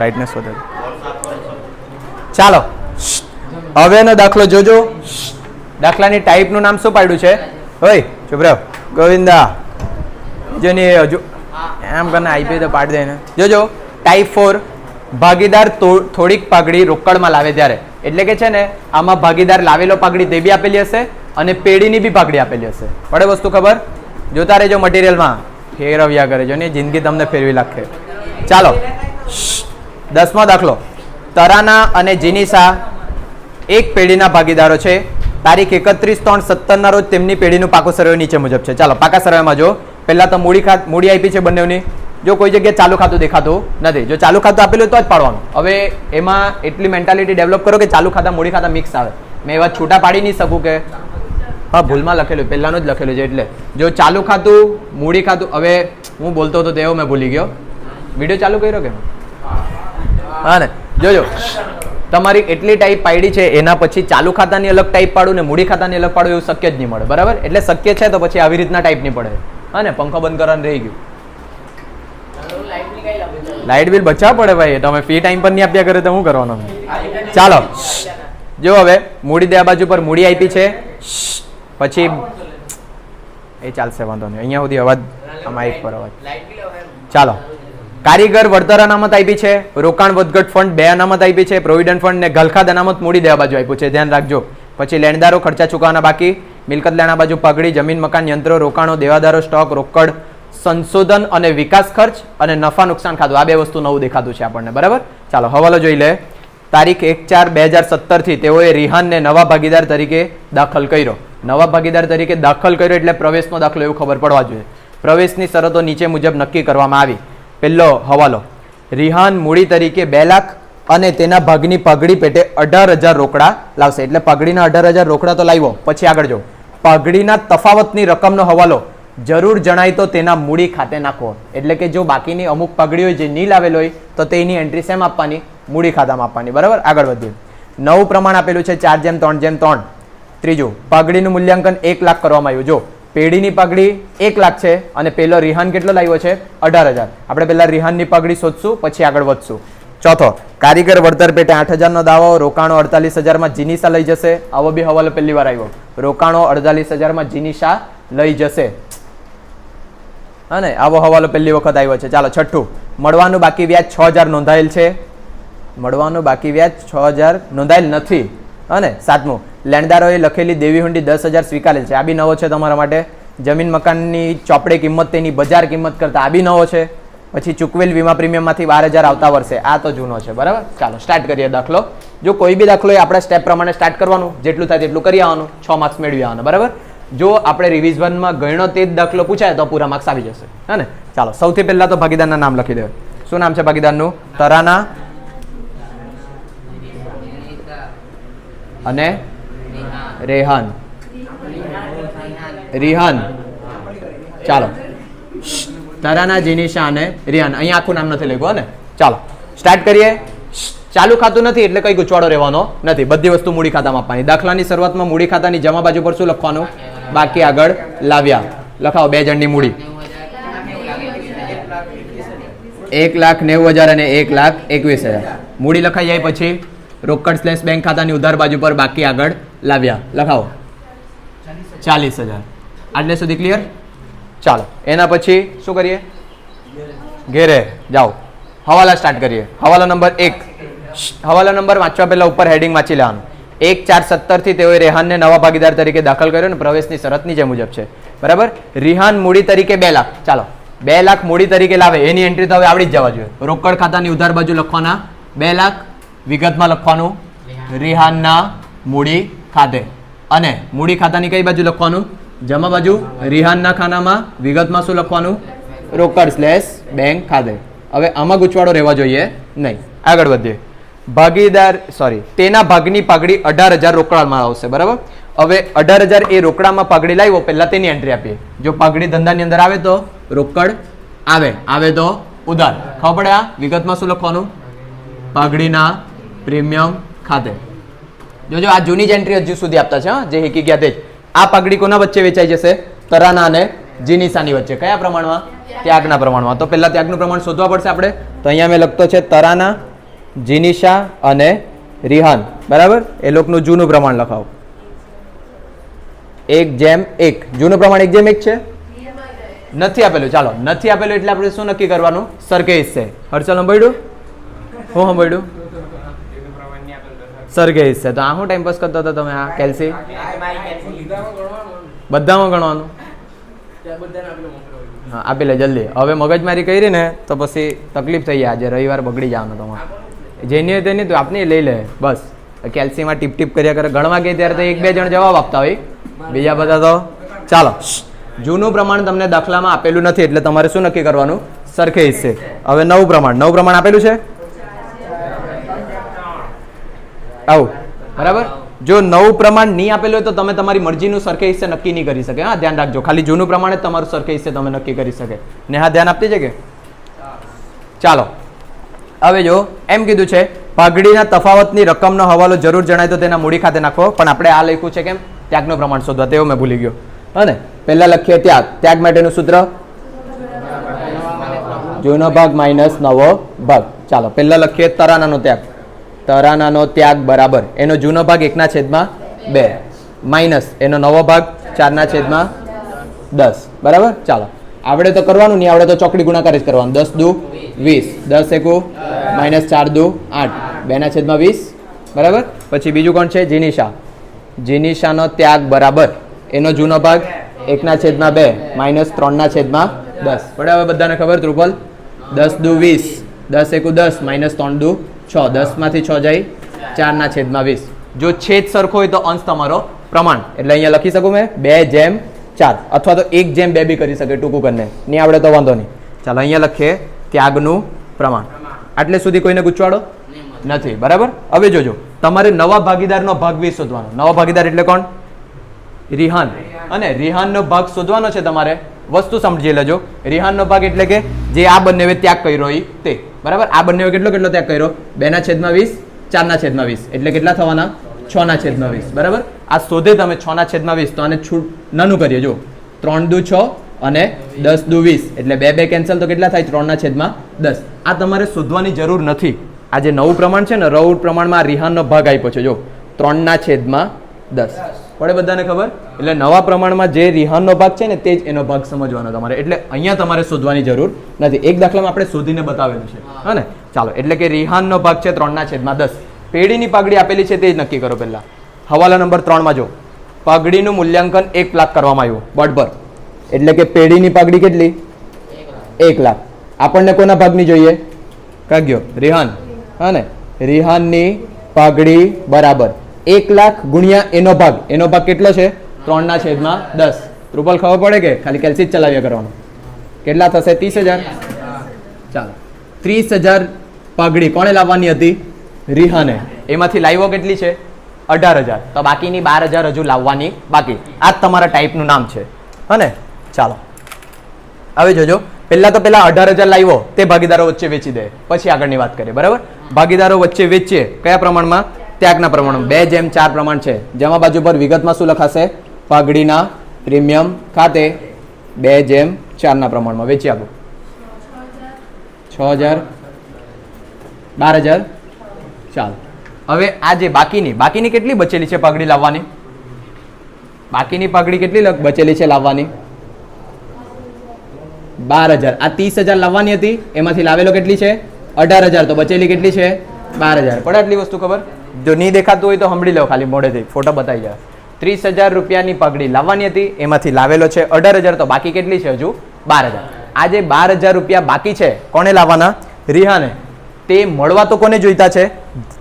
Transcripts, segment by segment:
Tightness વધારે ચાલો. હવેનો દાખલો જોજો. દાખલાની ટાઈપનું નામ શું પાડ્યું છે? ભાઈ ચૂપ રહો. ગોવિંદા. જો ને હજુ એમ કરીને આઈપી તો પાડી દે જોજો. ટાઈપ ફોર ભાગીદાર થોડીક પાઘડી રોકડમાં લાવે ત્યારે. એટલે કે છે ને, આમાં ભાગીદાર લાવેલો પાઘડી તે બી આપેલી હશે અને પેઢીની બી પાઘડી આપેલી હશે. પડે વસ્તુ ખબર? જોતા રહેજો મટીરિયલમાં ફેરવ્યા કરે જો ને, જિંદગી તમને ફેરવી લાગશે ચાલો. દસમો દાખલો. તરાના અને જીનીસા એક પેઢીના ભાગીદારો છે. તારીખ એકત્રીસ ત્રણ સત્તરના રોજ તેમની પેઢીનું પાકો સર્વે નીચે મુજબ છે. ચાલો, પાકા સર્વેમાં જો. પહેલાં તો મૂડી ખાત મૂડી આપી છે બંનેની. જો કોઈ જગ્યાએ ચાલુ ખાતું દેખાતું નથી. જો ચાલુ ખાતું આપેલું તો જ પાડવાનું. હવે એમાં એટલી મેન્ટાલિટી ડેવલપ કરો કે ચાલુ ખાતા, મૂડી ખાતા મિક્સ આવે. મેં એવા છૂટા પાડી નહીં શકું કે. હા, ભૂલમાં લખેલું, પહેલાંનું જ લખેલું છે એટલે. જો ચાલુ ખાતું, મૂડી ખાતું, હવે હું બોલતો હતો તેવો મેં ભૂલી ગયો. વીડિયો ચાલુ કર્યો કે? હા ને? જોજો તમારી એટલી ટાઈપ પાડી છે, એના પછી ચાલુ ખાતાની અલગ ટાઈપ પાડું ને મૂડી ખાતાની અલગ પાડું એવું શક્ય જ નહીં મળે, બરાબર? એટલે શક્ય છે તો પછી આવી રીતના ટાઈપ નહીં પડે. હા ને? પંખો બંધ કરવાનું રહી ગયું. લાઇટ બિલ બચાવવા પડે ભાઈ તમે ફી ટાઈમ પર નહીં આપ્યા કરે તો શું કરવાનું ચાલો. જો હવે, મૂડી દે બાજુ પર મૂડી આપી છે. પછી એ ચાલશે, વાંધો નહીં. અહીંયા સુધી અવાજ આ માઇક પર અવાજ. ચાલો. કારીગર વળતર અનામત આપી છે, રોકાણ વધઘટ ફંડ બે અનામત આપી છે, પ્રોવિડન્ટ ફંડ ને ગલખાદ અનામત મૂડી દેવા બાજુ આપ્યું છે. ધ્યાન રાખજો. પછી લેણદારો ખર્ચા ચૂકવવાના બાકી. મિલકત લેણા બાજુ પગડી, જમીન, મકાન, યંત્રો, રોકાણો, દેવાદારો, સ્ટોક, રોકડ, સંશોધન અને વિકાસ ખર્ચ અને નફા નુકસાન ખાતું આ બે વસ્તુ નવું દેખાતું છે આપણને. બરાબર? ચાલો, હવાલો જોઈ લે. તારીખ એક ચાર બે હજાર સત્તરથી તેઓએ રિહાનને નવા ભાગીદાર તરીકે દાખલ કર્યો. નવા ભાગીદાર તરીકે દાખલ કર્યો એટલે પ્રવેશનો દાખલો, એવું ખબર પડવા જોઈએ. પ્રવેશની શરતો નીચે મુજબ નક્કી કરવામાં આવી. પહેલો હવાલો. રિહાન મૂડી તરીકે બે લાખ અને તેના ભાગની પગડી પેટે અઢાર હજાર રોકડા લાવશે. એટલે પગડીના અઢાર હજાર રોકડા તો લાવ્યો. પછી આગળ જો. પગડીના તફાવતની રકમનો હવાલો. જરૂર જણાય તો તેના મૂડી ખાતે નાખવો એટલે કે જો બાકીની અમુક પગડી હોય જે નહીં લાવેલ હોય, તો તેની એન્ટ્રી સેમ આપવાની, મૂડી ખાતામાં આપવાની. બરાબર? આગળ વધીએ. નવું પ્રમાણ આપેલું છે, ચાર જેમ, ત્રણ જેમ, ત્રણ. ત્રીજું પગડીનું મૂલ્યાંકન એક લાખ કરવામાં આવ્યું. જો પેઢીની પગડી એક લાખ છે અને પેલો રિહાન કેટલો લાવ્યો છે? અઢાર હજાર. આપણે પહેલાં રિહાનની પગડી શોધશું, પછી આગળ વધશું. ચોથો, કારીગર વળતર પેટે આઠ હજારનો દાવો, રોકાણો અડતાલીસ હજારમાં જીનીસા લઈ જશે. આવો બી હવાલો પહેલી વાર આવ્યો. રોકાણો અડતાલીસ હજારમાં જીનીસા લઈ જશે. અને આવો હવાલો પહેલી વખત આવ્યો છે. ચાલો, છઠ્ઠું. મળવાનું બાકી વ્યાજ છ હજાર નોંધાયેલ છે. મળવાનું બાકી વ્યાજ છ હજાર નોંધાયેલ નથી. અને સાતમું. લેણદારોએ લખેલી દેવી હુંડી દસ હજાર સ્વીકારેલ છે. આ બી નવો છે તમારા માટે. જમીન મકાનની ચોપડે કિંમત તેની બજાર કિંમત કરતાં આ બી નવો છે. પછી ચૂકવેલ વીમા પ્રીમિયમમાંથી બાર હજાર આવતા વર્ષે. આ તો જૂનો છે. બરાબર? ચાલો સ્ટાર્ટ કરીએ દાખલો. જો કોઈ બી દાખલો એ આપણે સ્ટેપ પ્રમાણે સ્ટાર્ટ કરવાનું, જેટલું થાય તેટલું કરી આવવાનું, છ માર્ક્સ મેળવી આવવાનું. બરાબર? જો આપણે રિવિઝનમાં ગણ્યો તે જ દાખલો પૂછાય તો પૂરા માર્ક્સ આવી જશે. હે ને? ચાલો, સૌથી પહેલાં તો ભાગીદારના નામ લખી દેવાય. શું નામ છે ભાગીદારનું? તરાના. અને રેહાન. રિહાન. ચાલો. તરાના જીનિશા અને રિહાન. અહીંયા આખું નામ નથી લખ્યું ને? ચાલો. સ્ટાર્ટ કરીએ. ચાલુ ખાતું નથી, એટલે કઈ ગુચવાડો રહેવાનો નથી. બધી વસ્તુ મૂડી ખાતામાં આપવાની. દાખલાની શરૂઆતમાં મૂડી ખાતાની જમા બાજુ પર શું લખવાનું? બાકી આગળ લાવ્યા. લખાવો, બે જણની મૂડી. એક લાખ નેવું હજાર અને એક લાખ એકવીસ હજાર. મૂડી લખાઈ જાય પછી રોકડ સ્લેશ બેંક ખાતાની ઉધાર બાજુ પર, બાકી આગળ લાવ્યા લખાવો. ચાલીસ હજાર. આટલે સુધી ક્લિયર ચાલો એના પછી શું કરીએ? ઘેરે જાઓ. હવાલા સ્ટાર્ટ કરીએ. હવાલો નંબર એક. હવાલો નંબર વાંચવા પહેલા ઉપર હેડિંગ વાંચી લેવાનું. એક ચાર સત્તરથી તેઓએ રેહાનને નવા ભાગીદાર તરીકે દાખલ કર્યો ને પ્રવેશની શરત નીચે મુજબ છે. બરાબર? રિહાન મૂડી તરીકે બે લાખ. ચાલો બે લાખ મૂડી તરીકે લાવે. એની એન્ટ્રી તો હવે આવડી જ જવા જોઈએ. રોકડ ખાતાની ઉધાર બાજુ લખવાના બે લાખ. વિગતમાં લખવાનું. રિહાનના મૂડી ખાતે. અને મૂડી ખાતાની કઈ બાજુ લખવાનું? જમા બાજુ રિહાનના ખાનામાં વિગતમાં શું લખવાનું. રોકડ સ્લેશ બેંક ખાતે. હવે આમાં ગૂંચવાડો રહેવા જોઈએ નહીં. આગળ વધીએ. ભાગીદાર સોરી તેના ભાગની પાઘડી અઢાર હજાર રોકડામાં આવશે, બરાબર? હવે અઢાર હજાર એ રોકડામાં પાઘડી લાવ્યો, પહેલાં તેની એન્ટ્રી આપીએ. જો પાઘડી ધંધાની અંદર આવે તો રોકડ આવે. આવે તો ઉધાર. ખબર પડે આ? વિગતમાં શું લખવાનું? પાઘડીના પ્રીમિયમ ખાતે. જોજો, આ જૂની જ એન્ટ્રી હજુ સુધી આપતા છે જે હેકી ગયા આ પાઘડી કોના વચ્ચે વેચાઈ જશે તરાના અને જીનીસાની વચ્ચે. કયા પ્રમાણમાં? ત્યાગના પ્રમાણમાં. તો પહેલા ત્યાગનું પ્રમાણ શોધવા પડશે આપણે. તો અહીંયા મેં લખતો છે તરાના જીનિશા અને રિહાન. બરાબર? એ લોકોનું જૂનું પ્રમાણ લખાવો. એક જેમ એક. જૂનું પ્રમાણ એક જેમ એક છે? નથી આપેલું. ચાલો. નથી આપેલું એટલે આપણે શું નક્કી કરવાનું? સરખે છે. હર્ષલ, સાંભળ્યું હું સાંભળ્યું સરખે છે. તો આ શું ટાઈમ પાસ કરતા હતા તમે આ કેલ્સી બધામાં ગણવાનું? હા, આપી લે જલ્દી. હવે મગજમારી કરી ને તો પછી તકલીફ થઈ જાય. આજે રવિવાર બગડી જવાનું તમારે. જેની તેની તો આપની લઈ લે. બસ. કેલ્સીમાં ટીપ ટીપ કર્યા કરે. ગણવા ગઈ ત્યારે તો એક બે જણ જવાબ આપતા હોય. બીજા બધા તો ચાલો. જૂનું પ્રમાણ તમને દાખલામાં આપેલું નથી, એટલે તમારે શું નક્કી કરવાનું? સરખે હિસ્સે. હવે નવું પ્રમાણ. નવું પ્રમાણ આપેલું છે? આવું. બરાબર? જો નવું પ્રમાણ નહીં આપેલું હોય તો તમે તમારી મરજીનું સરખે હિસ્સે નક્કી નહીં કરી શકે. હા, ધ્યાન રાખજો. ખાલી જૂનું પ્રમાણે તમારું સરખે હિસ્સે તમે નક્કી કરી શકે. ને હા ધ્યાન આપતી છે કે ચાલો. હવે જો, એમ કીધું છે પાઘડીના તફાવતની રકમનો હવાલો જરૂર જણાય તો તેના મૂડી ખાતે નાખો. પણ આપણે આ લખ્યું છે કેમ? ત્યાગનું પ્રમાણ શોધવા. તેવું મેં ભૂલી ગયો. અને પહેલાં લખીએ ત્યાગ. ત્યાગ માટેનું સૂત્ર? જૂનો ભાગ માઇનસ નવો ભાગ. ચાલો, પહેલા લખીએ તરાનાનો ત્યાગ. તરાનાનો ત્યાગ બરાબર. એનો જૂનો ભાગ એકના છેદમાં બે. માઇનસ. એનો નવો ભાગ ચારના છેદમાં દસ. બરાબર? ચાલો. આવડે તો કરવાનું, નહીં આવડે તો ચોકડી ગુણાકાર જ કરવાનું. દસ દુ વીસ. દસ એકુ માઇનસ ચાર દુ આઠ. બેના છેદમાં વીસ. બરાબર? પછી બીજું કોણ છે? જીનિશા. જીનિશાનો ત્યાગ બરાબર. એનો જૂનો ભાગ એકના છેદમાં બે. માઇનસ ત્રણના છેદમાં દસ. બરાબર? બધાને ખબર? ત્રુપલ. દસ દુ વીસ. દસ એકુ દસ. માઇનસ ત્રણ દુ છ, દસમાંથી છ જાય. ચારના છેદમાં વીસ. જો છેદ સરખો હોય તો અંશ તમારો પ્રમાણ. એટલે અહીંયા લખી શકું મેં, બે જેમ ચાર. અથવા તો એક જેમ બે બી કરી શકે ટૂંકું કરીને. નહીં આવડે તો વાંધો નહીં. ચાલો, અહીંયા લખીએ, ત્યાગનું પ્રમાણ. આટલે સુધી કોઈને ગુચવાડો? નથી. બરાબર? હવે જોજો. તમારે નવા ભાગીદારનો ભાગ વીસ શોધવાનો. નવા ભાગીદાર એટલે કોણ? રિહાન. અને રિહાનનો ભાગ શોધવાનો છે તમારે. વસ્તુ સમજી લેજો. રિહાનનો ભાગ એટલે કે જે આ બંને ત્યાગ કર્યો હોય તે. બરાબર? આ બંને કેટલો કેટલો ત્યાગ કર્યો? બેના છેદમાં વીસ ચારના છેદમાં વીસ. એટલે કેટલા થવાના? છ ના છેદમાં વીસ. બરાબર? આ શોધે તમે છ ના છેદમાં વીસ. તો આને છૂટ નાનું કરીએ. જો ત્રણ દુ છ અને દસ દુ વીસ. એટલે બે બે કેન્સલ તો કેટલા થાય? ત્રણના છેદમાં દસ. આ તમારે શોધવાની જરૂર નથી. આ જે નવું પ્રમાણ છે ને રવું પ્રમાણમાં રિહાનનો ભાગ આપ્યો છે. જો ત્રણના છેદમાં દસ. પડે બધાને ખબર? એટલે નવા પ્રમાણમાં જે રિહાનનો ભાગ છે ને તે જ એનો ભાગ સમજવાનો તમારે. એટલે અહીંયા તમારે શોધવાની જરૂર નથી. એક દાખલામાં આપણે શોધીને બતાવેલું છે. હા ને? ચાલો, એટલે કે રિહાનનો ભાગ છે ત્રણના છેદમાં દસ. પેઢીની પાઘડી આપેલી છે તે જ નક્કી કરો પહેલાં. હવાલા નંબર ત્રણમાં જો. પાઘડીનું મૂલ્યાંકન એક લાખ કરવામાં આવ્યું. બોર્ડ પર એટલે કે પેઢીની પાઘડી કેટલી? એક લાખ. આપણને કોના ભાગની જોઈએ? કાગ્યો. રિહાન. હા ને? રિહાનની પાઘડી બરાબર. એક લાખ ગુણ્યા એનો ભાગ. એનો ભાગ કેટલો છે? ત્રણના છેદમાં દસ. રૂપલ ખબર પડે કે? ખાલી કેલ્સી જ ચલાવ્યા કરવાનું. કેટલા થશે? ત્રીસ હજાર? ચાલો. ત્રીસ હજાર પાઘડી કોણે લાવવાની હતી? રિહાને. એમાંથી લાવ્યો કેટલી છે? અઢાર હજાર. તો બાકીની બાર હજાર હજુ લાવવાની બાકી. આ જ તમારા ટાઈપનું નામ છે. હને? ચાલો. હવે જોજો. પહેલાં તો પહેલાં અઢાર હજાર લાવ્યો તે ભાગીદારો વચ્ચે વેચી દે. પછી આગળની વાત કરીએ. બરાબર? ભાગીદારો વચ્ચે વેચીએ. કયા પ્રમાણમાં? ત્યાગના પ્રમાણમાં. બે જેમ ચાર પ્રમાણ છે. જેમાં બાજુ પર વિગતમાં શું લખાશે? પાઘડીના પ્રીમિયમ ખાતે બે જેમ ચારના પ્રમાણમાં વેચી આપો. છ હજાર, બાર હજાર, ચાલ. હવે આ જે બાકીની બાકીની કેટલી બચેલી છે પાઘડી લાવવાની? બાકીની પાઘડી કેટલી બચેલી છે લાવવાની? બાર હજાર. આ ત્રીસ હજાર લાવવાની હતી, એમાંથી લાવેલો કેટલી છે? અઢાર હજાર. તો બચેલી કેટલી છે? બાર હજાર. પડે આટલી વસ્તુ ખબર? જો નહીં દેખાતું હોય તો સાંભળી લો ખાલી મોડેથી ફોટો બતાવી જાય ત્રીસ હજાર રૂપિયાની પગડી લાવવાની હતી. એમાંથી લાવેલો છે અઢાર હજાર. તો બાકી કેટલી છે હજુ? બાર હજાર. આજે બાર હજાર રૂપિયા બાકી છે. કોને લાવવાના? રિહાને. તે મળવા તો કોને જોઈતા છે?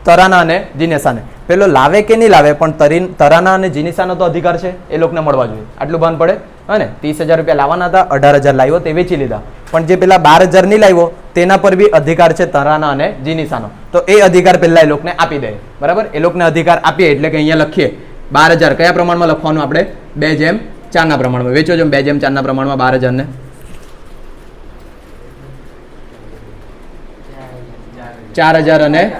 તરાના અને જીનેસાને પેલો લાવે કે નહીં લાવે, પણ તરીન તરાના અને જીનિસાનો તો અધિકાર છે. એ લોકોને મળવા જોઈએ. આટલું ભાન પડે? અને ત્રીસ હજાર રૂપિયા લાવવાના હતા, અઢાર હજાર લાવ્યો, તે વેચી લીધા. પણ જે પેલા બાર હજાર નહીં લાવ્યો, તેના પર બી અધિકાર છે તરાના અને જીનીસાનો તો એ અધિકાર પહેલાં એ લોકોને આપી દે. બરાબર? એ લોકોને અધિકાર આપીએ, એટલે કે અહીંયા લખીએ. બાર હજાર. કયા પ્રમાણમાં લખવાનું આપણે? બે જેમ, ચારના પ્રમાણમાં. વેચો જેમ બે જેમ, ચારના પ્રમાણમાં બાર હજારને? ચાર હજાર અને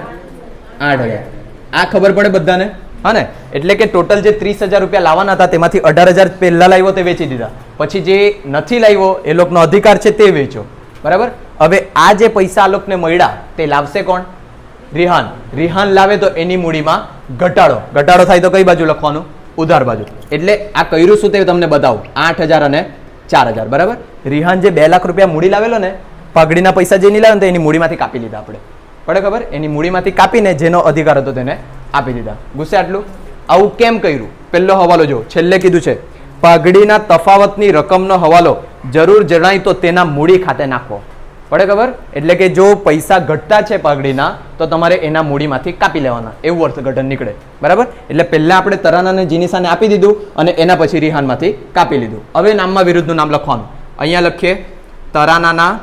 આઠ હજાર. આ ખબર પડે બધાને? હા ને? એટલે કે ટોટલ જે ત્રીસ હજાર રૂપિયા લાવવાના હતા, તેમાંથી અઢાર હજાર પહેલાં લાવ્યો તે વેચી દીધા. પછી જે નથી લાવ્યો, એ લોકોનો અધિકાર છે તે વેચો બરાબર? હવે આ જે પૈસા આ લોકોને મળ્યા, તે લાવશે કોણ? રિહાન. રિહાન લાવે તો એની મૂડીમાં ઘટાડો. ઘટાડો થાય તો કઈ બાજુ લખવાનું? ઉધાર બાજુ. એટલે આ કર્યું શું તે તમને બતાવું. આઠ હજાર અને ચાર હજાર. બરાબર? રિહાન જે બે લાખ રૂપિયા મૂડી લાવેલો ને પગડીના પૈસા જે નહીં લાવે તો એની મૂડીમાંથી કાપી લીધા આપણે. પડે ખબર? એની મૂડીમાંથી કાપીને જેનો અધિકાર હતો તેને આપી દીધા. ગુસ્સે આટલું? આવું કેમ કર્યું? પહેલો હવાલો જો છેલ્લે કીધું છે, પાઘડીના તફાવતની રકમનો હવાલો જરૂર જણાય તો તેના મૂડી ખાતે નાખવો પડે ખબર? એટલે કે જો પૈસા ઘટતા છે પાઘડીના, તો તમારે એના મૂડીમાંથી કાપી લેવાના. એવું અર્થઘટન નીકળે. બરાબર? એટલે પહેલાં આપણે તરાનાને જીનીસાને આપી દીધું અને એના પછી રિહાનમાંથી કાપી લીધું. હવે નામમાં વિરુદ્ધનું નામ લખવાનું. અહીંયા લખીએ, તરાનાના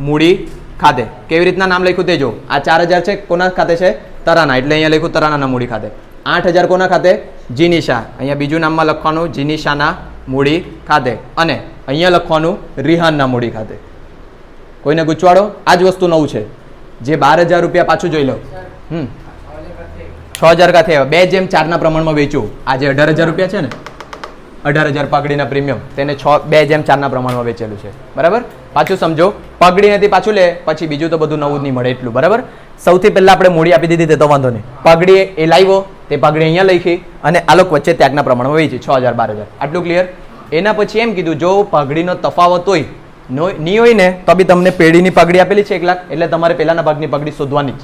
મૂડી ખાતે. કેવી રીતના નામ લખ્યું તે જો? આ ચાર હજાર છે, કોના ખાતે છે? તરાના. એટલે અહીંયા લખ્યું તરાનાના મૂડી ખાતે. આઠ હજાર કોના ખાતે? જીનીશા. અહીંયા બીજું નામમાં લખવાનું, જીનિશાના મૂડી ખાતે. અને અહીંયા લખવાનું, રિહાનના મૂડી ખાતે. કોઈને ગુચવાડો? આ જ વસ્તુ નવું છે. જે બાર હજાર રૂપિયા પાછું જોઈ લો. હમ. છ હજાર કા થયા બે જેમ ચારના પ્રમાણમાં વેચ્યું આજે અઢાર હજાર રૂપિયા છે ને અઢાર હજાર પગડીના પ્રીમિયમ તેને છ બે જેમ ચારના પ્રમાણમાં વેચેલું છે. બરાબર? પાછું સમજો. પગડી નથી પાછું લે. પછી બીજું તો બધું નવું જ નહીં મળે એટલું. બરાબર? સૌથી પહેલાં આપણે મૂડી આપી દીધી તો વાંધો નહીં. પગડી એ લાવ્યો તે પગડી અહીંયા લખી અને આ લોકો વચ્ચે ત્યાગના પ્રમાણમાં વેચી. છ હજાર બાર હજાર. આટલું ક્લિયર એના પછી એમ કીધું જો પગડીનો તફાવત હોય નહીં હોય ને, તો બી તમને પેઢીની પગડી આપેલી છે એક લાખ. એટલે તમારે પહેલાના ભાગની પગડી શોધવાની જ.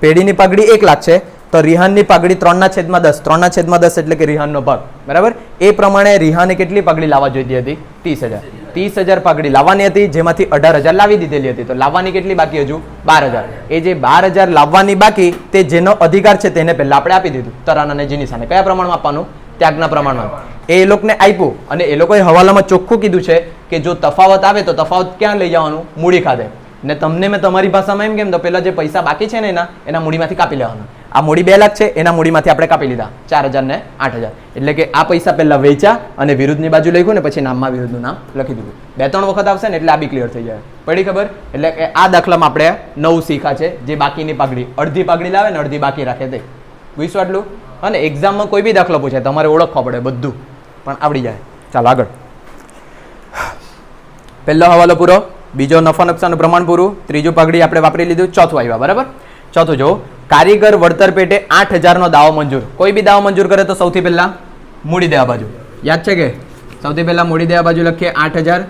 પેઢીની પગડી એક લાખ છે, તો રિહાનની પગડી ત્રણના છેદમાં દસ. ત્રણના છેદમાં દસ એટલે કે રિહાનનો ભાગ. બરાબર? એ પ્રમાણે રિહાને કેટલી પગડી લાવવા જોઈતી હતી? ત્રીસ હજાર. ત્રીસ હજાર પગડી લાવવાની હતી, જેમાંથી અઢાર હજાર લાવી દીધેલી હતી. તો લાવવાની કેટલી બાકી હજુ? બાર હજાર. એ જે બાર હજાર લાવવાની બાકી, તે જેનો અધિકાર છે તેને પહેલાં આપણે આપી દીધું. તરાન અને જીનિસાને કયા પ્રમાણમાં આપવાનું? ત્યાગના પ્રમાણમાં. એ લોકોને આપ્યું અને એ લોકોએ હવાલામાં ચોખ્ખું કીધું છે કે જો તફાવત આવે તો તફાવત ક્યાં લઈ જવાનું? મૂડી ખાતે. ને તમને મેં તમારી ભાષામાં એમ કેમ તો પેલા જે પૈસા બાકી છે ને એના એના મૂડીમાંથી કાપી લેવાના. આ મૂડી બે લાખ છે, એના મૂડીમાંથી આપણે કાપી લીધા. ચાર હજાર ને આઠ હજાર. એટલે કે આ પૈસા પહેલાં વેચ્યા અને વિરુદ્ધની બાજુ લખ્યું ને પછી નામમાં વિરુદ્ધનું નામ લખી દીધું. બે ત્રણ વખત આવશે ને એટલે આ બી ક્લિયર થઈ જાય. પડી ખબર? એટલે કે આ દાખલામાં આપણે નવું શીખા છે, જે બાકીની પાઘડી અડધી પાઘડી લાવે ને અડધી બાકી રાખે તે. વિશ્વ આટલું? અને એક્ઝામમાં કોઈ બી દાખલો પૂછાય તમારે ઓળખવા પડે બધું. પણ આવડી જાય. ચાલો, આગળ. પહેલો હવાલો પૂરો. બીજો નફા નુકસાનનું પ્રમાણ પૂરું. ત્રીજું પગડી આપણે વાપરી લીધું, ચોથું આવ્યા, બરાબર? ચોથું જો કારીગર વળતર પેટે આઠ હજારનો દાવો મંજૂર. કોઈ બી દાવો મંજૂર કરે તો સૌથી પહેલાં મૂડી દેવા બાજુ. યાદ છે કે? સૌથી પહેલાં મૂડી દેવા બાજુ લખીએ આઠ હજાર.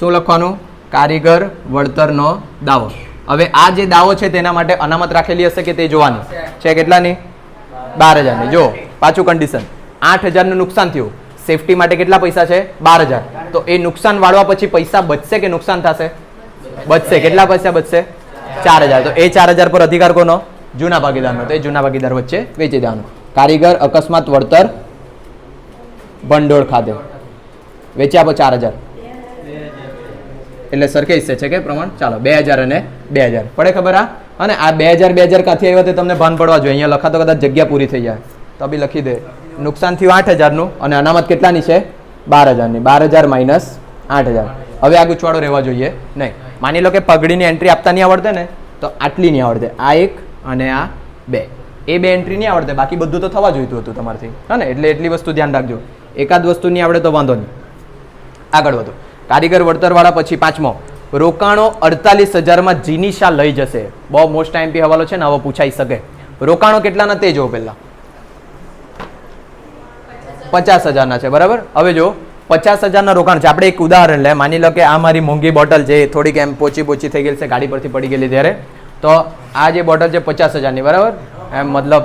શું લખવાનું? કારીગર વળતરનો દાવો. હવે આ જે દાવો છે તેના માટે અનામત રાખેલી હશે કે તે જોવાની? છે કેટલાની? બાર હજારની. જો, પાછું કન્ડિશન આઠ હજારનું નુકસાન થયું. સેફટી માટે કેટલા પૈસા છે? બાર હજાર. તો એ નુકસાન વાળવા પછી પૈસા બચશે કે નુકસાન થશે? બચશે. કેટલા પૈસા બચશે? ચાર હજાર. તો એ ચાર હજાર પર અધિકાર કોનો? જૂના ભાગીદારનો. તો એ જૂના ભાગીદાર વચ્ચે વેચી દેવાનું. કારીગર, અકસ્માત, વળતર, ભંડોળ ખાતે. વેચી આપો ચાર હજાર. એટલે સરખે હિસ્સે છે કે પ્રમાણ? ચાલો, બે હજાર અને બે હજાર. પડે ખબર આ? અને આ બે હજાર બે હજાર કાંથી આવ્યા તે તમને ભાન પડવા જોઈએ. અહીંયા લખાતો કદાચ જગ્યા પૂરી થઈ જાય. તો બી લખી દે. નુકસાન થયું આઠ હજારનું અને અનામત કેટલાની છે? બાર હજારની. બાર હજાર માઇનસ આઠ હજાર. હવે આ ગુચવાડો રહેવા જોઈએ. નહીં. માની લો કે પગડીની એન્ટ્રી આપતા નહીં આવડતે ને, તો આટલી નહીં આવડતે. આ એક અને આ બે. એ બે એન્ટ્રી નહીં આવડતે. બાકી બધું તો થવા જોઈતું હતું તમારથી. હા ને? એટલે એટલી વસ્તુ ધ્યાન રાખજો. એકાદ વસ્તુ નહીં આવડે તો વાંધો નહીં. આગળ વધો. કારીગર વળતરવાળા પછી પાંચમો. રોકાણો અડતાલીસ હજારમાં જીનીશા લઈ જશે. બહુ મોસ્ટ ટાઈમ પી હવાલો છે ને, હવે પૂછાઈ શકે. રોકાણો કેટલાના તે જો પહેલા. પચાસ હજારના છે, બરાબર? હવે જો પચાસ હજારના રોકાણ છે. આપણે એક ઉદાહરણ લે માની લો કે આ મારી મોંઘી બોટલ છે થોડીક એમ પોચી પોચી થઈ ગયેલી છે, ગાડી પરથી પડી ગયેલી ત્યારે. તો આ જે બોટલ છે, પચાસ હજારની, બરાબર? એમ મતલબ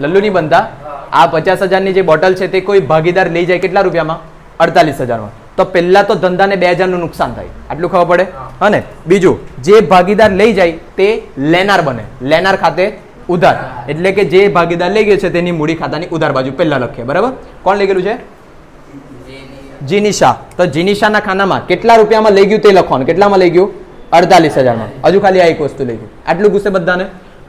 લલ્લુ નહીં બનતા. આ પચાસ હજારની જે બોટલ છે, તે કોઈ ભાગીદાર લઈ જાય કેટલા રૂપિયામાં? અડતાલીસ હજારમાં. તો પહેલા તો ધંધાને બે હજારનું નુકસાન થાય. આટલું ખબર પડે? અને બીજું જે ભાગીદાર લઈ જાય તે લેનાર બને. લેનાર ખાતે ઉધાર. એટલે કે જે ભાગીદાર લઈ ગયો છે તેની મૂડી ખાતાની ઉધાર બાજુ પહેલા લખીએ. બરાબર? કોણ લઈ ગયેલું છે? જીનિશા. તો જીનિશાના ખાનામાં કેટલા રૂપિયામાં લઈ ગયું તે લખવાનું? કેટલામાં લઈ ગયું? અડતાલીસ હજારમાં. હજુ ખાલી આ એક વસ્તુ લઈ ગયું આટલું ગુસ્સે બધાને?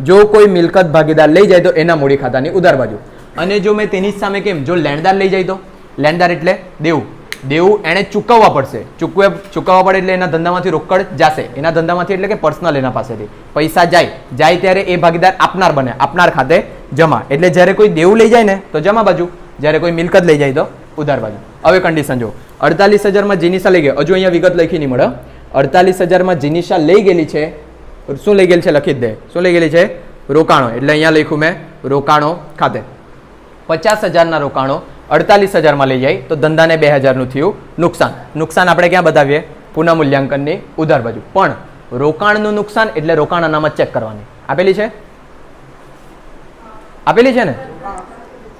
જો કોઈ મિલકત ભાગીદાર લઈ જાય તો એના મૂડી ખાતાની ઉધાર બાજુ. અને જો મેં તેની સામે કેમ? જો લેણદાર લઈ જાય તો? લેણદાર એટલે દેવું. દેવું એણે ચૂકવવા પડશે. ચૂકવે ચૂકવવા પડે એટલે એના ધંધામાંથી રોકડ જશે. એના ધંધામાંથી એટલે કે પર્સનલ એના પાસેથી. પૈસા જાય. જાય ત્યારે એ ભાગીદાર આપનાર બને. આપનાર ખાતે જમા. એટલે જ્યારે કોઈ દેવું લઈ જાય ને, તો જમા બાજુ. જ્યારે કોઈ મિલકત લઈ જાય તો ઉધાર બાજુ. હવે કન્ડિશન જો અડતાલીસ હજારમાં જીનિસા લઈ ગઈ હજુ અહીંયા વિગત લખી નહીં મળે. અડતાલીસ હજારમાં જીનિસા લઈ ગયેલી છે. શું લઈ ગયેલી છે? લખી જ દે. શું લઈ ગયેલી છે? રોકાણો. એટલે અહીંયા લખ્યું મેં રોકાણો ખાતે. પચાસ હજારના રોકાણો અડતાલીસ હજારમાં લઈ જાય તો ધંધાને બે હજારનું થયું નુકસાન. નુકસાન આપણે ક્યાં બતાવીએ? પુનઃ મૂલ્યાંકનની ઉધાર બાજુ. પણ રોકાણનું નુકસાન એટલે રોકાણ અનામત ચેક કરવાની. આપેલી છે? આપેલી છે ને?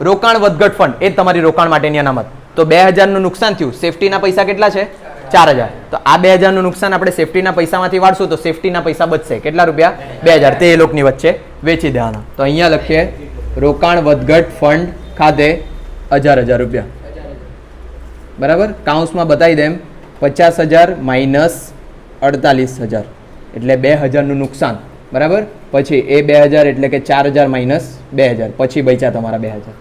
રોકાણ વધઘટ ફંડ એ તમારી રોકાણ માટેની અનામત. તો બે હજારનું નુકસાન થયું. સેફટીના પૈસા કેટલા છે? ચાર હજાર. તો આ બે હજારનું નુકસાન આપણે સેફટીના પૈસામાંથી વાળશું તો સેફટીના પૈસા બચશે. કેટલા રૂપિયા? બે હજાર. તે એ લોકોની વચ્ચે વેચી દેવાના. તો અહીંયા લખીએ, રોકાણ વધઘટ ફંડ ખાતે હજાર હજાર રૂપિયા. બરાબર? કાઉન્સમાં બતાવી દેમ પચાસ હજાર માઇનસ અડતાલીસ હજાર. એટલે બે હજારનું નુકસાન. બરાબર? પછી એ બે હજાર એટલે કે ચાર હજાર માઇનસ બે હજાર. પછી બચ્યા તમારા બે હજાર.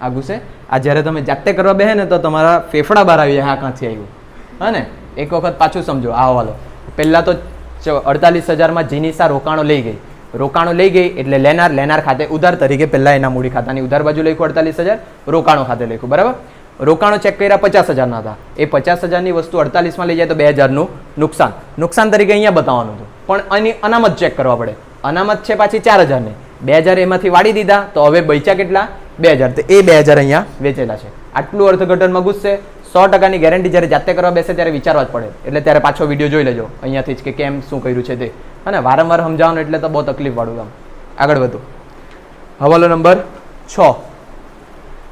આ ઘૂસે આ જ્યારે તમે જાતે કરવા બેહે ને તો તમારા ફેફડા બહાર આવી જાય. હા ક્યાંથી આવ્યું? હા એક વખત પાછું સમજો. આ હવાલો. પહેલાં તો અડતાલીસ હજારમાં જીનિસા રોકાણો લઈ ગઈ. રોકાણો લઈ ગઈ એટલે લેનાર લેનાર ખાતે ઉધાર તરીકે પહેલાં એના મૂડી ખાતાની ઉધાર બાજુ લખ્યું અડતાલીસ હજાર, રોકાણો ખાતે લખ્યું, બરાબર? રોકાણો ચેક કર્યા પચાસ હજારના હતા. એ પચાસ હજારની વસ્તુ અડતાલીસમાં લઈ જાય તો બે હજારનું નુકસાન. નુકસાન તરીકે અહીંયા બતાવવાનું હતું. પણ આની અનામત ચેક કરવા પડે. અનામત છે પાછી ચાર હજારની. બે હજાર એમાંથી વાળી દીધા તો હવે બૈચા કેટલા? બે હજાર. તો એ બે હજાર અહીંયા વેચેલા છે. આટલું અર્થઘટનમાં ગુસ્સે. સો ટકાની ગેરંટી જ્યારે જાતે કરવા બેસે ત્યારે વિચારવા જ પડે. એટલે ત્યારે પાછો વીડિયો જોઈ લેજો. અહીંયાથી જ કે કેમ, શું કર્યું છે તે. અને વારંવાર સમજાવવાનું એટલે તો બહુ તકલીફવાળું કામ આગળ વધુ. હવાલો નંબર છ.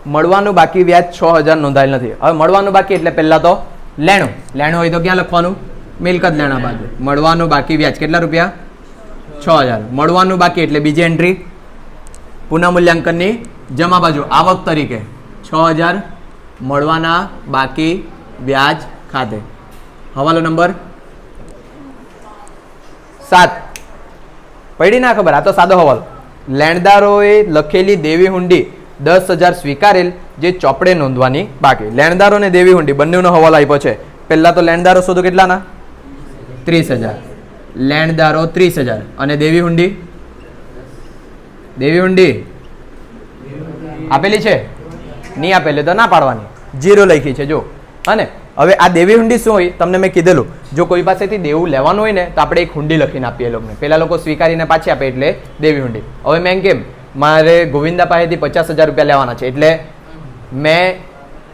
મળવાનું બાકી વ્યાજ છ હજાર નોંધાયેલ નથી. હવે મળવાનું બાકી એટલે પહેલાં તો લેણું. લેણું હોય તો ક્યાં લખવાનું? મિલકત લેણા બાજુ મળવાનું બાકી વ્યાજ કેટલા રૂપિયા? છ હજાર. મળવાનું બાકી એટલે બીજી એન્ટ્રી પુનઃમૂલ્યાંકનની જમા બાજુ. આવક તરીકે છ હજાર મળવાના બાકી વ્યાજ ખાતે. હવાલો નંબર સાત. પડી ના ખબર, આ તો સાદો હવાલો. લેણદારોએ લખેલી દેવી હુંડી દસ હજાર સ્વીકારેલ, જે ચોપડે નોંધવાની બાકી. લેણદારો અને દેવી હુંડી, બંનેનો હવાલો આપ્યો છે. પહેલાં તો લેણદારો શોધો કેટલાના? ત્રીસ હજાર. લેણદારો ત્રીસ હજાર. અને દેવી હુંડી? દેવી હુંડી? આપેલી છે? નહીં આપેલી, તો ના પાડવાની. જીરો લખી છે, જો. અને હવે આ દેવી હુંડી શું હોય, તમને મેં કીધેલું. જો કોઈ પાસેથી દેવું લેવાનું હોય ને, તો આપણે એક હુંડી લખીને આપીએ લોકોને. પહેલાં લોકો સ્વીકારીને પાછી આપે એટલે દેવી હુંડી. હવે મેં કેમ, મારે ગોવિંદા પાસેથી પચાસ હજાર રૂપિયા લેવાના છે, એટલે મેં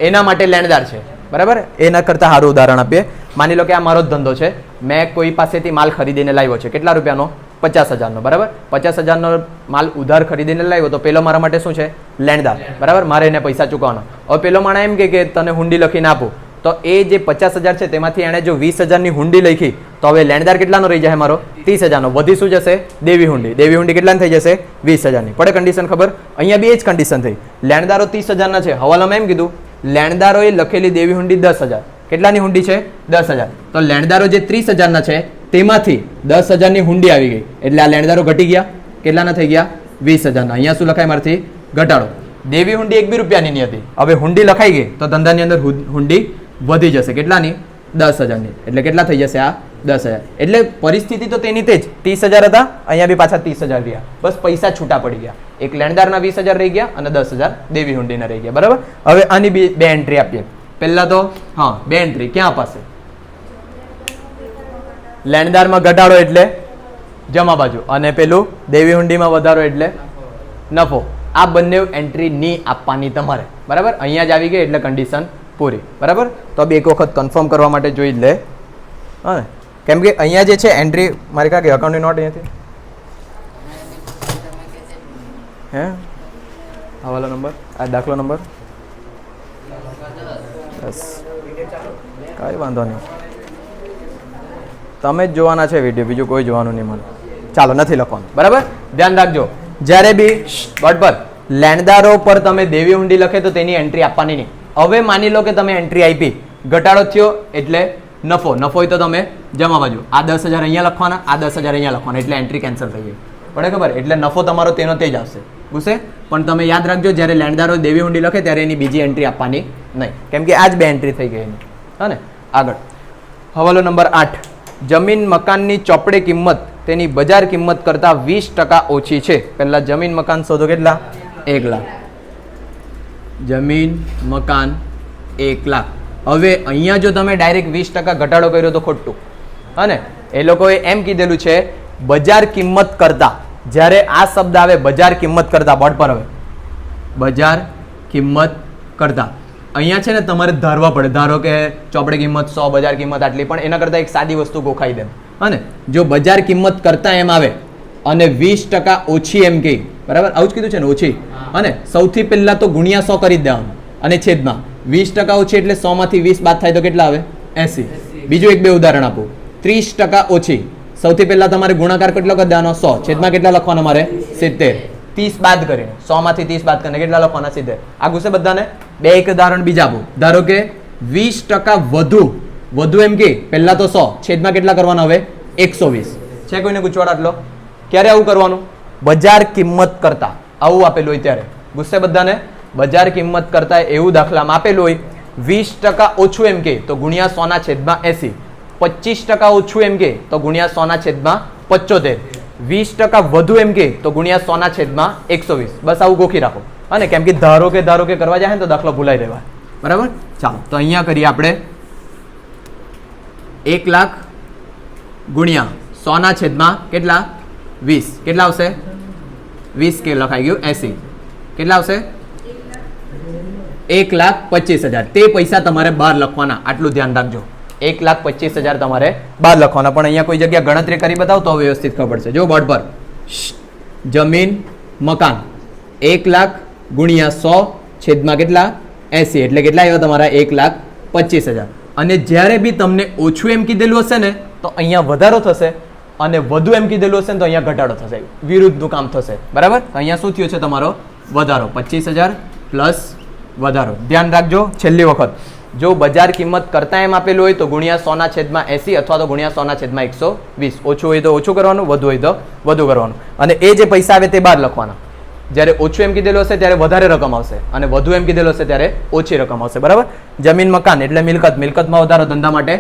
એના માટે લેણદાર છે. બરાબર? એના કરતાં સારું ઉદાહરણ આપીએ. માની લો કે આ મારો જ ધંધો છે. મેં કોઈ પાસેથી માલ ખરીદીને લાવ્યો છે. કેટલા રૂપિયાનો? પચાસ હજારનો. બરાબર? પચાસ હજારનો માલ ઉધાર ખરીદીને લાવ્યો તો પેલો મારા માટે શું છે? લેણદાર. બરાબર? મારે એને પૈસા ચૂકવવાનો. હવે પેલો માણા એમ કે તને હુંડી લખીને આપું. તો એ જે પચાસ હજાર છે, તેમાંથી એણે જો વીસ હજારની હુંડી લખી, તો હવે લેણદાર કેટલાનો રહી જાય મારો? ત્રીસ હજારનો. વધી શું જશે? દેવી હુંડી. દેવી હુંડી કેટલાની થઈ જશે? વીસ હજારની. પડે કન્ડિશન ખબર? અહીંયા બી એ જ કન્ડિશન થઈ. લેણદારો ત્રીસ હજારના છે. હવાલામાં એમ કીધું, લેણદારોએ લખેલી દેવી હુંડી દસ હજાર. કેટલાની હુંડી છે? દસ હજાર. તો લેણદારો જે ત્રીસ હજારના છે, તેમાંથી દસ હજારની હુંડી આવી ગઈ. એટલે આ લેણદારો ઘટી ગયા. કેટલાના થઈ ગયા? વીસ હજારના. અહીંયા શું લખાય મારથી? ઘટાડો. દેવી હુંડી એક બી રૂપિયાની નહીં હતી. હવે હુંડી લખાઈ ગઈ. તો ધંધાની અંદર હુંડી વધી જશે. કેટલાની? દસ હજારની. એટલે કેટલા થઈ જશે આ? દસ હજાર. એટલે પરિસ્થિતિ તો તેની તે જ ત્રીસ હજાર હતા, અહીંયા બી પાછા ત્રીસ હજાર રહ્યા. બસ પૈસા છૂટા પડી ગયા. એક લેણદારના વીસ હજાર રહી ગયા અને દસ હજાર દેવી હુંડીના રહી ગયા. બરાબર? હવે આની બી બે એન્ટ્રી આપીએ. પહેલા તો, હા, બે એન્ટ્રી ક્યાં અપાશે લેણદારમાં ઘટાડો એટલે જમા બાજુ. અને પેલું, દેવી હુંડીમાં વધારો એટલે નફો. આ બંને એન્ટ્રી ની આપવાની તમારે. બરાબર? અહીંયા જ આવી ગઈ એટલે કન્ડિશન પૂરી. બરાબર? તો બી એક વખત કન્ફર્મ કરવા માટે જોઈ લે. હા કેમ કે અહીંયા જે છે એન્ટ્રી મારી કાંઈ અકાઉન્ટની નોટ અહીંયાથી? હે? હવાલો નંબર? આ દાખલો નંબર? બસ. કાંઈ વાંધો નહીં. તમે જ જોવાના છે વીડિયો બીજું કોઈ જોવાનું નહીં મને. ચાલો, નથી લખવાનું. બરાબર? ધ્યાન રાખજો. જ્યારે બી વર્ડ પર લેણદારો પર તમે દેવી હુંડી લખે તો તેની એન્ટ્રી આપવાની નહીં. હવે માની લો કે તમે એન્ટ્રી આપી. ઘટાડો થયો એટલે નફો. નફો હોય તો તમે જમા બાજુ. આ દસ હજાર અહીંયા લખવાના, આ દસ હજાર અહીંયા લખવાના, એટલે એન્ટ્રી કેન્સલ થઈ ગઈ. પડે ખબર? એટલે નફો તમારો તેનો તે જ આવશે. ગુસ્સે પણ તમે યાદ રાખજો, જ્યારે લેણદારો દેવી ઊંડી લખે, ત્યારે એની બીજી એન્ટ્રી આપવાની નહીં. કેમ કે આ જ બે એન્ટ્રી થઈ ગઈ એની. હા ને? આગળ. હવાલો નંબર આઠ. જમીન મકાનની ચોપડે કિંમત, તેની બજાર કિંમત કરતાં વીસ ટકા ઓછી છે. પહેલાં જમીન મકાન શોધો કેટલા? એક લાખ. જમીન, મકાન, એક લાખ. હવે અહીંયા જો તમે ડાયરેક્ટ વીસ ટકા ઘટાડો કર્યો તો ખોટું. અને એ લોકોએ એમ કીધેલું છે, બજાર કિંમત કરતાં. જ્યારે આ શબ્દ આવે, બજાર કિંમત કરતા. બોર્ડ પર હવે. બજાર કિંમત કરતા. અહીંયા છે ને તમારે ધારવા પડે. ધારો કે ચોપડી કિંમત સો, બજાર કિંમત આટલી, પણ એના કરતાં એક સાદી વસ્તુ ગોખાઈ દે. અને જો બજાર કિંમત કરતા એમ આવે, અને વીસ ટકા ઓછી એમ કે બરાબર? આવું જ કીધું છે ને ઓછી. અને સૌથી પહેલાં તો ગુણ્યા સો કરી જ દેવાનું. અને છેદમાં. વીસ ટકા ઓછી એટલે સોમાંથી વીસ બાદ થાય તો કેટલા આવે? એસી. બીજું એક બે ઉદાહરણ આપું. ત્રીસ ટકા ઓછી. સૌથી પહેલા તમારે ગુણાકાર કેટલો કરી દેવાનો? સો. છેદમાં કેટલા લખવાના મારે? સિત્તેર. ત્રીસ બાદ કરીને. સો માંથી ત્રીસ બાદ કરીને કેટલા લખવાના? સિત્તેર. આ ગુસ્સે બધાને? બે એક ઉદાહરણ બીજા આપું. ધારો કે વીસ ટકા વધુ. વધુ એમ કે? પહેલા તો સો. છેદમાં કેટલા કરવાના હવે? એકસો વીસ. છે કોઈને ગુચવાડ આટલો? ક્યારે આવું કરવાનું? બજાર કિંમત કરતા. આવું આપેલું હોય ત્યારે. ગુસ્સે બધાને? બજાર કિંમત કરતા એવું દાખલામાં આપેલું હોય, વીસ ટકા ઓછું એમ કે, તો ગુણ્યા સોના છેદમાં એસી. પચીસ ટકા ઓછું એમ કે, તો ગુણ્યા સોના છેદમાં પચોતેર. વીસ ટકા વધુ એમ કે, તો ગુણ્યા સોના છેદમાં એકસો વીસ. બસ આવું ગોખી રાખો. અને કેમ કે ધારો કે ધારો કે કરવા જાય ને તો દાખલો ભૂલાઈ દેવાય બરાબર? ચાલો, તો અહીંયા કરીએ આપણે. એક લાખ ગુણ્યા સોના છેદમાં કેટલા? વીસ. કેટલા આવશે? વીસ કે લખાઈ ગયું, એસી. કેટલા આવશે? એક લાખ પચીસ હજાર. તે પૈસા તમારે બહાર લખવાના. આટલું ધ્યાન રાખજો. એક લાખ પચીસ હજાર તમારે બહાર લખવાના. પણ અહીંયા કોઈ જગ્યા ગણતરી કરી બતાવો તો વ્યવસ્થિત ખબર પડશે જો બોર્ડ પર. જમીન, મકાન. એક લાખ ગુણ્યા સો છેદમાં કેટલા? એસી. એટલે કેટલા આવ્યા તમારા? એક લાખ પચીસ હજાર. અને જ્યારે બી તમને ઓછું એમ કીધેલું હશે ને, તો અહીંયા વધારો થશે. અને વધુ એમ કીધેલું હશે ને તો અહીંયા ઘટાડો થશે. વિરુદ્ધનું કામ થશે. બરાબર? અહીંયા શું થયું છે તમારો? વધારો. પચીસ હજાર પ્લસ વધારો. ધ્યાન રાખજો, છેલ્લી વખત. જો બજાર કિંમત કરતા એમ આપેલું હોય તો ગુણ્યા સોના છેદમાં એસી અથવા તો ગુણ્યા સોના છેદમાં એકસો વીસ. ઓછું હોય તો ઓછું કરવાનું, વધુ હોય તો વધુ કરવાનું. અને એ જે પૈસા આવે તે બહાર લખવાના. જ્યારે ઓછું એમ કીધેલું હશે ત્યારે વધારે રકમ આવશે. અને વધુ એમ કીધેલું હશે ત્યારે ઓછી રકમ આવશે. બરાબર? જમીન મકાન એટલે મિલકત. મિલકતમાં વધારો ધંધા માટે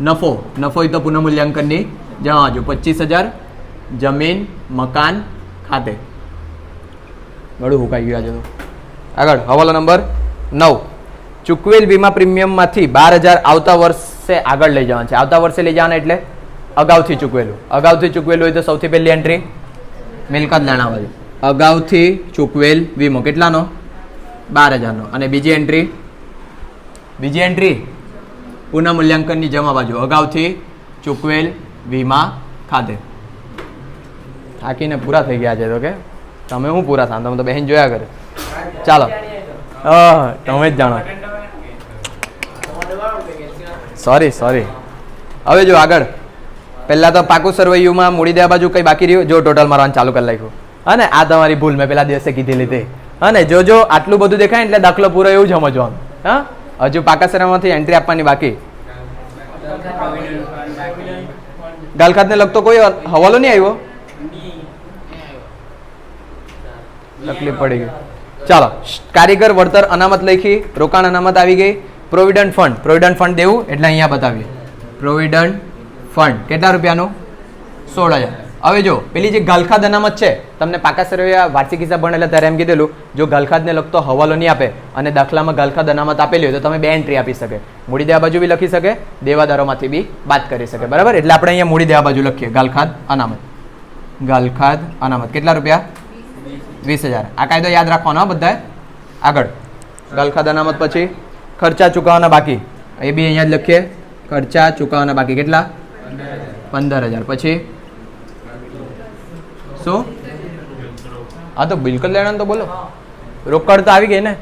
નફો. નફો હોય તો પુનઃમૂલ્યાંકનની જણાવજો પચીસ હજાર, જમીન, મકાન, ખાતે. ગળું હુકાઈ ગયું આજે તો. આગળ, હવાલો નંબર નવ. ચૂકવેલ વીમા પ્રીમિયમમાંથી બાર હજાર આવતા વર્ષે આગળ લઈ જવાના છે. આવતા વર્ષે લઈ જવાના એટલે અગાઉથી ચૂકવેલું. અગાઉથી ચૂકવેલું હોય તો સૌથી પહેલી એન્ટ્રી મિલકત લેણાવા છે અગાઉથી ચૂકવેલ વીમો. કેટલાનો? બાર હજારનો. અને બીજી એન્ટ્રી બીજી એન્ટ્રી પુનઃમૂલ્યાંકનની જમા બાજુ. અગાઉથી ચૂકવેલ વીમા ખાતે. થાકીને પૂરા થઈ ગયા છે તો કે તમે હું પૂરા થાય તમે તો બહેન જોયા કરે. ચાલો. તમે જ જાણો. સોરી સોરી હવે જો આગળ. પહેલા તો પાકું સરવૈયુમાં મૂડી દેવા બાજુ કંઈ બાકી રહ્યું? જો ટોટલ મારવાનું ચાલુ કરી નાખ્યું. અને આ તમારી ભૂલ મેં પેલા દિવસે કીધેલી તે અને જો જો આટલું બધું દેખાય એટલે દાખલો પૂરો એવું જ સમજવાનું. હા? હજુ પાકા સરમાંથી એન્ટ્રી આપવાની બાકી. ગાલખાતને લગતો કોઈ હવાલો નહીં આવ્યો? તકલીફ પડી ગઈ. ચાલો, કારીગર, વળતર અનામત લખી, રોકાણ અનામત આવી ગઈ. પ્રોવિડન્ટ ફંડ પ્રોવિડન્ટ ફંડ દેવું એટલે અહીંયા બતાવીએ. પ્રોવિડન્ટ ફંડ કેટલા રૂપિયાનું? સોળ હજાર. હવે જો, પેલી જે ગલખાદ અનામત છે, તમને પાકા સર્વે વાર્ષિક હિસાબ ભણેલા ત્યારે એમ કીધેલું, જો ગલખાદને લગતો હવાલો નહીં આપે અને દાખલામાં ગાલખાદ અનામત આપેલી હોય તો તમે બે એન્ટ્રી આપી શકે. મૂડી દેવા બાજુ બી લખી શકે, દેવાદારોમાંથી બી બાદ કરી શકે. બરાબર? એટલે આપણે અહીંયા મૂડી દેવા બાજુ લખીએ, ગલખાદ અનામત. ગલખાદ અનામત. કેટલા રૂપિયા? વીસ હજાર. આ કાયદો યાદ રાખવાનો બધાએ. આગળ. ગલખાદ અનામત પછી ખર્ચા ચૂકવવાના બાકી. એ બી અહીંયા જ લખીએ. ખર્ચા ચૂકવવાના બાકી. કેટલા? પંદર હજાર. પછી શું? હા, તો બિલકુલ લેણા તો બોલો. રોકડ તો આવી ગઈ ને?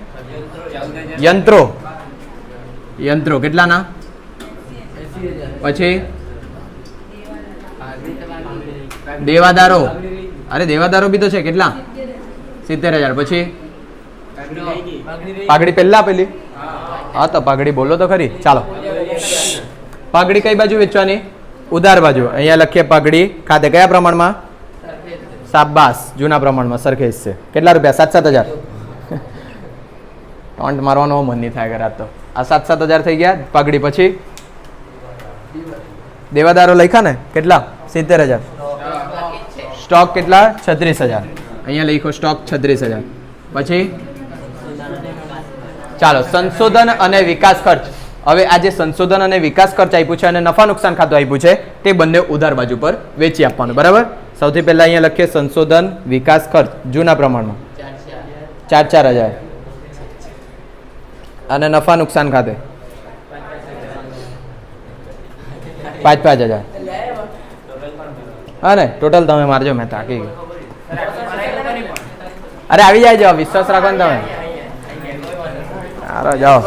યંત્રો. યંત્રો. કેટલાના પછી? દેવાદારો. અરે, દેવાદારો બી તો છે. કેટલા? સિત્તેર હજાર. પછી? પાઘડી પહેલા પેલી હા, તો પાઘડી બોલો તો ખરી. ચાલો. પાઘડી કઈ બાજુ વેચવાની? ઉધાર બાજુ. અહીંયા લખીએ પાઘડી. ખાતે કયા પ્રમાણમાં? સાબાસ જૂના પ્રમાણમાં સરખેજ છે. કેટલા રૂપિયા? સાત સાત હજાર. ટોન્ટ મારવાનો મન નહીં થાય ઘરે તો. આ સાત સાત હજાર થઈ ગયા. પાઘડી પછી? દેવાદારો લખ્યા ને? કેટલા? સિત્તેર હજાર. સ્ટોક કેટલા? છત્રીસ હજાર. અહીંયા લખો સ્ટોક છત્રીસ હજાર. પછી? ચાલો, સંશોધન અને વિકાસ ખર્ચ. હવે આ જે સંશોધન અને વિકાસ ખર્ચ આપ્યું છે અને નફા નુકસાન ખાતું આપ્યું છે, તે બંને ઉધાર બાજુ પર વેચી આપવાનું. બરાબર? સૌથી પહેલાં અહીંયા લખીએ સંશોધન, વિકાસ ખર્ચ, જૂના પ્રમાણમાં. ચાર ચાર હજાર. અને નફા નુકસાન ખાતે. પાંચ પાંચ હજાર. હા ને, ટોટલ તમે મારજો, મેં તાકી અરે, આવી જાય જાઓ વિશ્વાસ રાખો ને તમે. સારો જાઓ.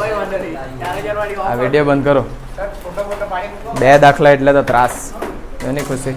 આ વીડિયો બંધ કરો. બે દાખલા એટલે તો ત્રાસ. એની ખુશી.